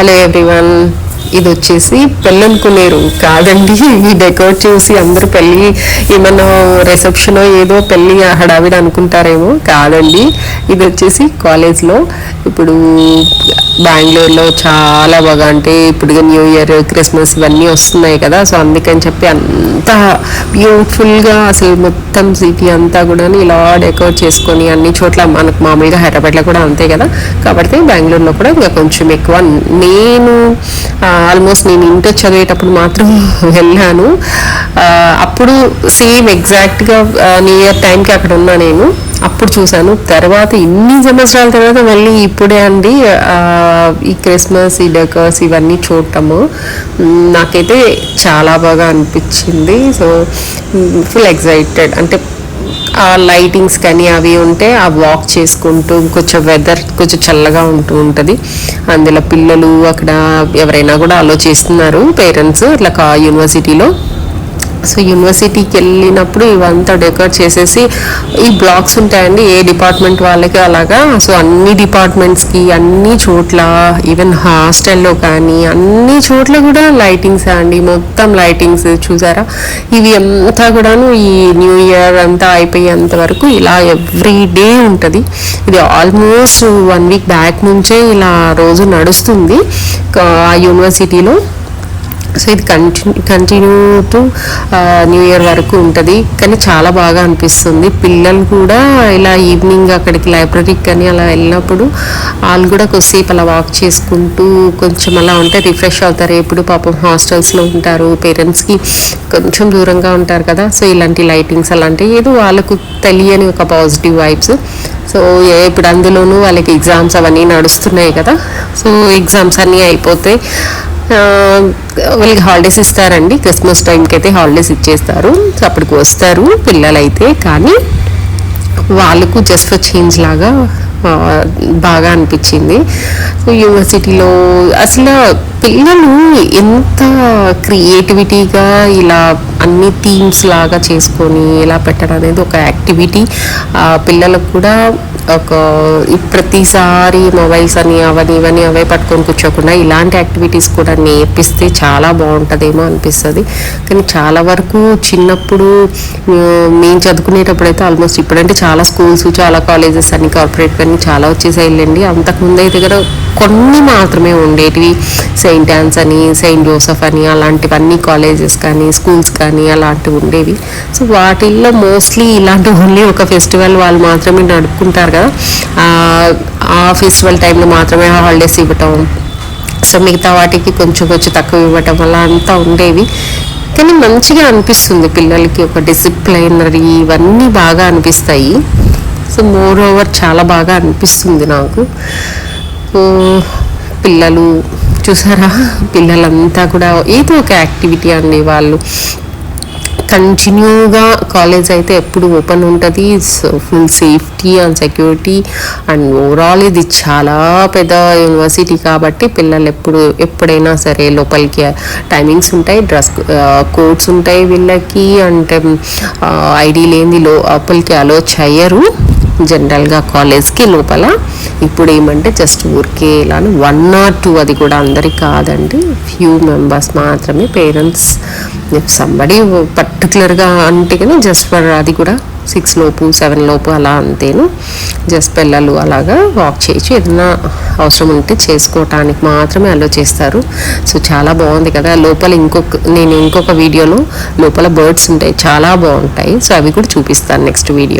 Hello everyone ఇది వచ్చేసి పెళ్ళనుకునేరు కాదండి. ఈ డెకోర్ చూసి అందరూ పెళ్ళి ఏమన్నా రిసెప్షన్ ఏదో పెళ్ళి హడావిడి అనుకుంటారేమో కాదండి. ఇది వచ్చేసి కాలేజ్లో ఇప్పుడు బెంగళూరులో చాలా బాగా అంటే ఇప్పుడు న్యూ ఇయర్ క్రిస్మస్ ఇవన్నీ వస్తున్నాయి కదా. సో అందుకని చెప్పి అంత బ్యూటిఫుల్గా అసలు మొత్తం సిటీ అంతా కూడా ఇలా డెకోర్ చేసుకొని అన్ని చోట్ల మనకు మామూలుగా హైదరాబాద్లో కూడా అంతే కదా. కాబట్టి బెంగళూరులో కూడా ఇంకా కొంచెం ఎక్కువ. నేను ఆల్మోస్ట్ నేను ఇంటర్ చదివేటప్పుడు మాత్రం వెళ్ళాను. అప్పుడు సేమ్ ఎగ్జాక్ట్గా న్యూ ఇయర్ టైంకి అక్కడ ఉన్నా నేను. అప్పుడు చూశాను. తర్వాత ఇన్ని సంవత్సరాల తర్వాత మళ్ళీ ఇప్పుడే అండి ఈ క్రిస్మస్ ఈ డెకర్స్ ఇవన్నీ చూడటము. నాకైతే చాలా బాగా అనిపించింది. సో ఫుల్ ఎగ్జైటెడ్ అంటే ఆ లైటింగ్స్ కానీ అవి ఉంటే ఆ వాక్ చేసుకుంటూ కొంచెం వెదర్ కొంచెం చల్లగా ఉంటూ ఉంటుంది. అందులో పిల్లలు అక్కడ ఎవరైనా కూడా అలో చేస్తున్నారు పేరెంట్స్ ఇట్లా కా యూనివర్సిటీలో. సో యూనివర్సిటీకి వెళ్ళినప్పుడు ఇవంతా డెకరేట్ చేసేసి ఈ బ్లాక్స్ ఉంటాయండి ఏ డిపార్ట్మెంట్ వాళ్ళకి అలాగా. సో అన్ని డిపార్ట్మెంట్స్కి అన్ని చోట్ల ఈవెన్ హాస్టల్లో కానీ అన్ని చోట్ల కూడా లైటింగ్స్ అండి. మొత్తం లైటింగ్స్ చూసారా? ఇవి అంతా కూడాను ఈ న్యూ ఇయర్ అంతా అయిపోయేంత వరకు ఇలా ఎవ్రీ డే ఉంటుంది. ఇది ఆల్మోస్ట్ వన్ వీక్ బ్యాక్ నుంచే ఇలా రోజు నడుస్తుంది. ఆ యూనివర్సిటీలో సో ఇది continue continue to new year వరకు ఉంటుంది. కానీ చాలా బాగా అనిపిస్తుంది. పిల్లలు కూడా ఇలా ఈవినింగ్ అక్కడికి లైబ్రరీకి కానీ అలా వెళ్ళినప్పుడు వాళ్ళు కూడా కొద్దిసేపు అలా వాక్ చేసుకుంటూ కొంచెం అలా ఉంటే రిఫ్రెష్ అవుతారు. ఎప్పుడు పాపం హాస్టల్స్లో ఉంటారు. పేరెంట్స్కి కొంచెం దూరంగా ఉంటారు కదా. సో ఇలాంటి లైటింగ్స్ అలాంటివి ఏదో వాళ్ళకు తెలియని ఒక పాజిటివ్ వైబ్స్ సో ఇప్పుడు అందులోనూ వాళ్ళకి ఎగ్జామ్స్ అవన్నీ నడుస్తున్నాయి కదా. సో ఎగ్జామ్స్ అన్నీ అయిపోతే వాళ్ళకి హాలిడేస్ ఇస్తారండి. క్రిస్మస్ టైంకి అయితే హాలిడేస్ ఇచ్చేస్తారు. సో అప్పటికి వస్తారు. పిల్లలైతే కానీ వాళ్ళకు జస్ట్ ఫర్ చేంజ్ లాగా బాగా అనిపించింది. సో యూనివర్సిటీలో అసలు పిల్లలు ఎంత క్రియేటివిటీగా ఇలా అన్ని థీమ్స్ లాగా చేసుకొని ఇలా పెట్టడం అనేది ఒక యాక్టివిటీ పిల్లలకు కూడా ఒక ప్రతిసారి మొబైల్స్ అని అవని ఇవని అవే పట్టుకొని కూర్చోకుండా ఇలాంటి యాక్టివిటీస్ కూడా నేర్పిస్తే చాలా బాగుంటుందేమో అనిపిస్తుంది. కానీ చాలా వరకు చిన్నప్పుడు మేము చదువుకునేటప్పుడు అయితే ఆల్మోస్ట్ ఇప్పుడంటే చాలా స్కూల్స్ చాలా కాలేజెస్ అన్ని కార్పొరేట్ అన్ని చాలా వెళ్ళండి అంతకుముందు అయితే దగ్గర కొన్ని మాత్రమే ఉండేటివి. సెయింట్ యాన్స్ అని సెయింట్ జోసఫ్ అని అలాంటివన్నీ కాలేజెస్ కానీ స్కూల్స్ కానీ అలాంటివి ఉండేవి. సో వాటిల్లో మోస్ట్లీ ఇలాంటి ఓన్లీ ఒక ఫెస్టివల్ వాళ్ళు మాత్రమే నడుపుకుంటారు కదా ఆ- ఫెస్టివల్ టైంలో మాత్రమే హాలిడేస్ ఇవ్వటం. సో మిగతా వాటికి కొంచెం కొంచెం తక్కువ ఇవ్వటం వల్ల అంతా ఉండేవి. కానీ మంచిగా అనిపిస్తుంది పిల్లలకి ఒక డిసిప్లైనరీ ఇవన్నీ బాగా అనిపిస్తాయి. సో మోర్ ఓవర్ చాలా బాగా అనిపిస్తుంది నాకు. సో పిల్లలు చూసారా? పిల్లలంతా కూడా ఏదో ఒక యాక్టివిటీ అండి వాళ్ళు. కంటిన్యూగా కాలేజ్ అయితే ఎప్పుడు ఓపెన్ ఉంటుంది. Full safety and security and overall ఇది చాలా పెద్ద యూనివర్సిటీ కాబట్టి పిల్లలు ఎప్పుడు ఎప్పుడైనా సరే లోపలికి టైమింగ్స్ ఉంటాయి. డ్రెస్ కోడ్స్ ఉంటాయి వీళ్ళకి. అంటే ఐడి లేని లోపలికి అలో చేయరు. జనరల్గా కాలేజ్కి లోపల ఇప్పుడు ఏమంటే జస్ట్ ఊరికే ఇలా వన్ ఆర్ టూ అది కూడా అందరికి కాదండి. ఫ్యూ మెంబర్స్ మాత్రమే పేరెంట్స్ సంబడి పర్టికులర్గా అంటే కానీ జస్ట్ ఫర్ అది కూడా సిక్స్ లోపు సెవెన్ లోపు అలా అంతేను. జస్ట్ పిల్లలు అలాగా వాక్ చేయొచ్చు. ఏదైనా అవసరం ఉంటే చేసుకోవటానికి మాత్రమే అలో చేస్తారు. సో చాలా బాగుంది కదా. లోపల ఇంకొక నేను ఇంకొక వీడియోలో లోపల బర్డ్స్ ఉంటాయి చాలా బాగుంటాయి. సో అవి కూడా చూపిస్తాను నెక్స్ట్ వీడియో.